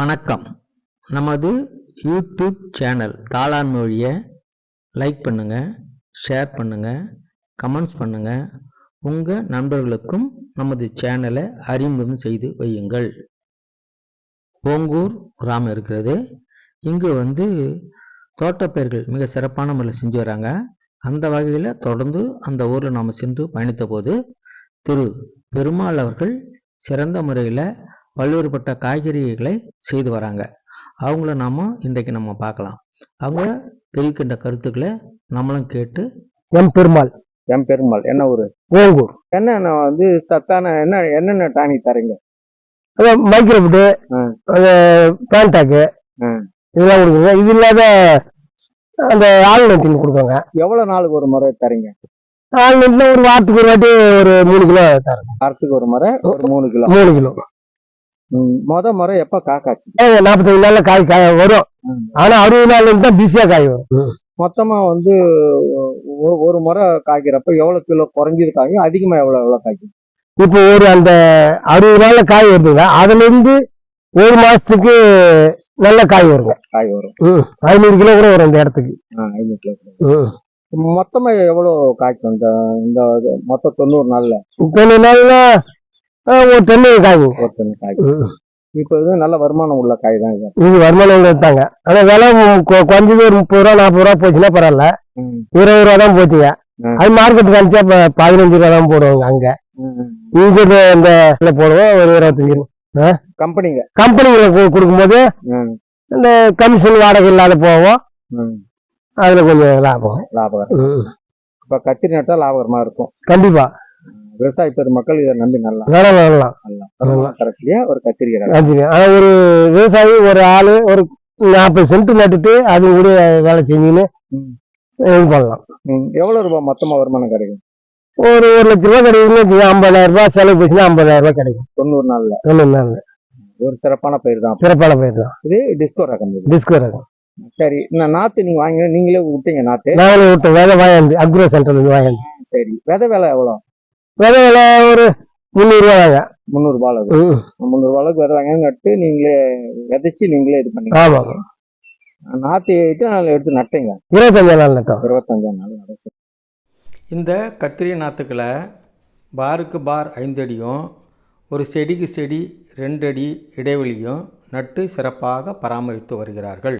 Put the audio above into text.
வணக்கம். நமது YouTube channel தாளான் மொழியை லைக் பண்ணுங்கள் ஷேர் பண்ணுங்கள் கமெண்ட்ஸ் பண்ணுங்கள் உங்கள் நண்பர்களுக்கும் நமது சேனலை அறிமுகம் செய்து வையுங்கள். ஓங்கூர் கிராமம் இருக்கிறது. இங்கு வந்து தோட்டப்பயிர்கள் மிக சிறப்பான முறையில் செஞ்சு வராங்க. அந்த வகையில் தொடர்ந்து அந்த ஊரில் நாம் சென்று பயணித்த போது திரு பெருமாள் அவர்கள் சிறந்த முறையில் பல்வேறுபட்ட காய்கறிகளை செய்து வராங்க. அவங்கள நாம் இன்றைக்கு நம்ம பார்க்கலாம். அவங்க தெரிவிக்கின்ற கருத்துக்களை நம்மளும் கேட்டு எம் பெருமாள் என் பெருமாள் என்ன ஊரு? ஓங்கூர். என்னென்ன வந்து சத்தான என்ன என்னென்ன டானிக் தரீங்க? அதான் மைக்ரோபிட்டு ம். அந்த பேண்டாக்கு. இதெல்லாம் கொடுக்குங்க இது இல்லாத அந்த ஆல்நட்டின் கொடுக்குறாங்க. எவ்வளவு நாளுக்கு ஒரு முறை தரீங்க? ஆல்நட்டில் ஒரு வாரத்துக்கு ஒரு வாட்டி ஒரு மூணு கிலோ தரேன். வாரத்துக்கு ஒரு முறை ஒரு மூணு கிலோ. மூணு கிலோ. மொத முறை எப்ப காக்காச்சு நாற்பத்தஞ்சு நாள்ல காய் காய வரும். ஆனா அறுபது நாள்ல தான் பிஸியா காய் வரும். மொத்தமா வந்து ஒரு முறை காய்க்கிறப்ப எவ்வளவு கிலோ குறைஞ்சது காய்க்கும் அதிகமா எவ்வளவு எவ்வளவு காய்க்கும் இப்போ ஒரு அந்த அறுபது நாள்ல காய் வருதுங்க அதுல இருந்து ஒரு மாசத்துக்கு நல்ல காய் வருங்க காய் வரும். ம். ஐநூறு கிலோ கூட வரும் இந்த இடத்துக்கு. ஆ, ஐநூறு கிலோ. மொத்தமா எவ்வளவு காய்க்கும்? இந்த மொத்தம் தொண்ணூறு நாள்ல? தொண்ணூறு நாள்ல ஒரு காய்ங்க ஒரு டன் காய். இப்போ இது நல்ல வருமானம் உள்ள காய் தான் இது. இது வருமானம் எடுத்தாங்க ஆனா விலை கொ- குறைஞ்சது ஒரு முப்பது ரூபா நாற்பது ரூபா போச்சுன்னா பரவாயில்ல. ம், இருபது ரூபா தான் போச்சுங்க. ம். அது மார்க்கெட் காமிச்சா இப்ப பதினஞ்சு ரூபா தான் போடுவாங்க அங்க. ம், ம். இங்க இது இந்த இதுல போடுவோம் ஒரு இருபத்தஞ்சு ரூபா. கம்பெனிங்க. கம்பெனிகளை கொடுக்கும்போது ம், இந்த கமிஷன் வாடகை இல்லாத போவோம். ம். அதுல கொஞ்சம் லாபம். லாபகரம் ம். இப்ப கத்திரி நட்டா லாபகரமா இருக்கும். கண்டிப்பா. விவசாய பெருமக்கள் இதை நம்பி நல்லா வேலை வாங்கலாம் நல்லா. தரக்கூடிய ஒரு கத்திரிக்கை ரகம். நன்றி. ஆனா ஒரு விவசாயி ஒரு ஆளு ஒரு நாற்பது சென்ட் நட்டுட்டு அது கூட வேலை செஞ்சுன்னு ம். இது பண்ணலாம் ம், எவ்வளவு ரூபாய் மொத்தமா வருமானம் கிடைக்கும்? ஒரு ஒரு லட்ச ரூபாய் கிடைக்குதுன்னு ஐம்பதாயிரம் ரூபாய் செலவு போச்சுன்னா ஐம்பதாயிரம் ரூபாய் கிடைக்கும். தொண்ணூறு நாள்ல. ஒன்றும் நாள் ஒரு சிறப்பான பயிர் தான். சிறப்பான பயிர் தான். இது டிஸ்கோ ரகம் டிஸ்கோ ரகம். சரி இந்த நாத்து நீங்க வாங்கி நீங்களே விட்டீங்க நாத்து. நாங்களே விட்டோம். விதை வாங்கி அக்ரோ சென்டர்ல இருந்து வாங்கி சரி விதை விலை எவ்வளவு? விதை விலை ஒரு முந்நூறுரூவா தாங்க முந்நூறு ரூபாய் அளவு. ம். முந்நூறு ரூபாய்க்கு விதை வாங்கி நட்டு நீங்களே விதைச்சு நீங்களே இது பண்ணீங்க ஆமாங்க. நாத்து ஏறிட்டு அதில் எடுத்து நட்டீங்க. இருபத்தஞ்சு நாள் நட்டோம். இருபத்தஞ்சாம் நாள் நடக்கும் இந்த கத்திரி நாற்றுக்களை பாருக்கு பார் ஐந்து அடியும் ஒரு செடிக்கு செடி ரெண்டு அடி இடைவெளியும் நட்டு சிறப்பாக பராமரித்து வருகிறார்கள்.